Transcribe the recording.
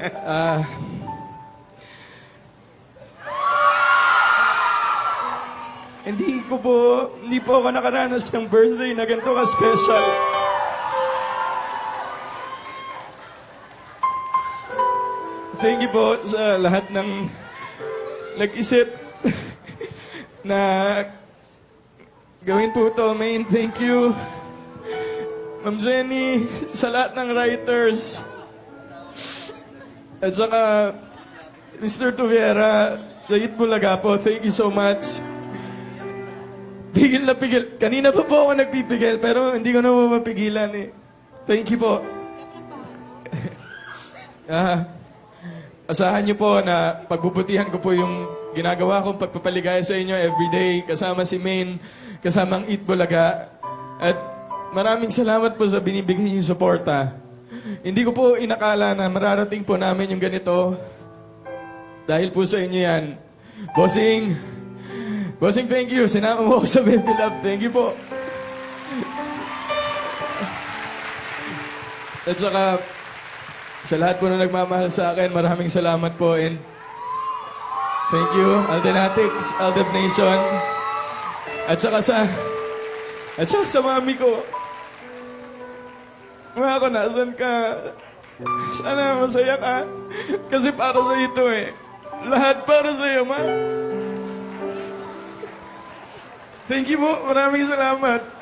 Ah. hindi ko po, hindi po ako nakaranas ng birthday na ganito ka-special. Thank you po sa lahat ng nag-isip na gawin po to. Main, thank you. Ma'am Jenny, sa lahat ng writers. At saka, Mr. Tuviera, David Bulaga po, thank you so much. Pigil na pigil. Kanina pa po ako nagpipigil, pero hindi ko na po eh. Thank you po. Ah, asahan niyo po na pagbubutihan ko po yung ginagawa kong pagpapaligaya sa inyo everyday, kasama si Maine, kasama ang Eat Bulaga. At maraming salamat po sa binibigay niyong suporta. Hindi ko po inakala na mararating po namin yung ganito. Dahil po sa inyo yan. Bossing, Bossing, thank you. Sinama mo ako sa Baby Love. Thank you po. At saka, sa lahat po na nagmamahal sa akin, maraming salamat po and thank you, Aldenatics, Aldeb Nation. At saka sa, at saka sa mami ko. Mga ako, nasan ka? Sana masaya ka. Kasi para sa ito eh. Lahat para sa iyo, ma. Thank you po. Maraming salamat.